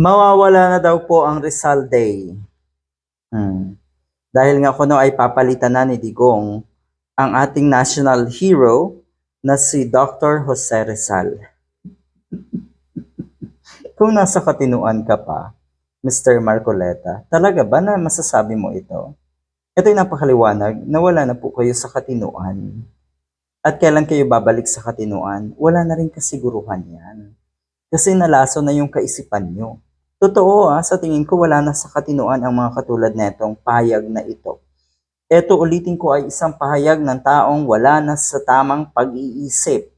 Mawawala na daw po ang Rizal Day. Hmm. Dahil nga kuno ay papalitan na ni Digong ang ating national hero na si Dr. Jose Rizal. Kung nasa katinuan ka pa, Mr. Marcoleta, talaga ba na masasabi mo ito? Ito'y napakaliwanag na wala na po kayo sa katinuan. At kailan kayo babalik sa katinuan, wala na rin kasiguruhan yan. Kasi nalaso na yung kaisipan nyo. Totoo ah, sa tingin ko wala na sa katinuan ang mga katulad netong pahayag na ito. Ito ulitin ko ay isang pahayag ng taong wala na sa tamang pag-iisip.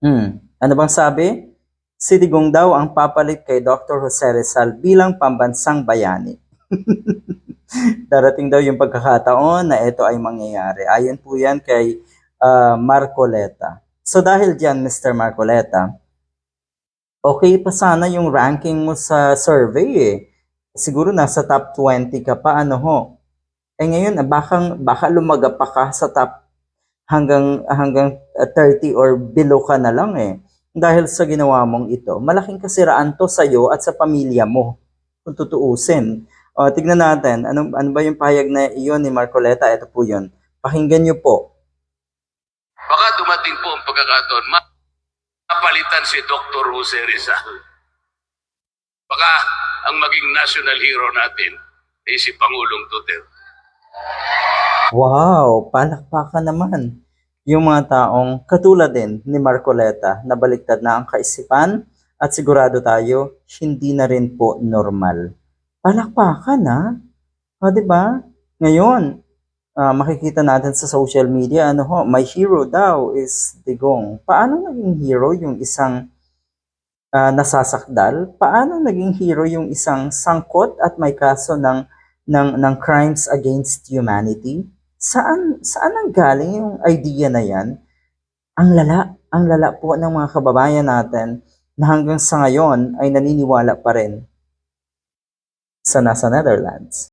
Hmm, ano bang sabi? Si Digong daw ang papalit kay Dr. Jose Rizal bilang pambansang bayani. Darating daw yung pagkakataon na ito ay mangyayari. Ayon po yan kay ah, Marcoleta. So dahil dyan, Mr. Marcoleta, okay pa sana yung ranking mo sa survey eh. Siguro nasa top 20 ka pa, ano ho. Eh ngayon, ah, baka, baka lumaga pa ka sa top hanggang, hanggang ah, 30 or below ka na lang eh. Dahil sa ginawa mong ito, malaking kasiraan to sa iyo at sa pamilya mo. Kung tutuusin. O, tignan natin, ano, ano ba yung pahayag na iyon ni Marcoleta? Ito po yun. Pakinggan niyo po. Baka dumating po ang pagkakataon, ma- mapalitan si Dr. Jose Rizal. Baka ang maging national hero natin ay si Pangulong Duterte. Wow, palakpakan naman. Yung mga taong katulad din ni Marcoleta na baliktad na ang kaisipan at sigurado tayo, hindi na rin po normal. Palakpakan ha? O, ba? Ngayon, ah, makikita natin sa social media, ano ho, my hero daw is Digong. Paano naging hero yung isang ah, nasasakdal? Paano naging hero yung isang sangkot at may kaso ng ng ng crimes against humanity? Saan saan ang galing yung idea na yan? Ang lala, ang lala po ng mga kababayan natin na hanggang sa ngayon ay naniniwala pa rin sa nasa Netherlands.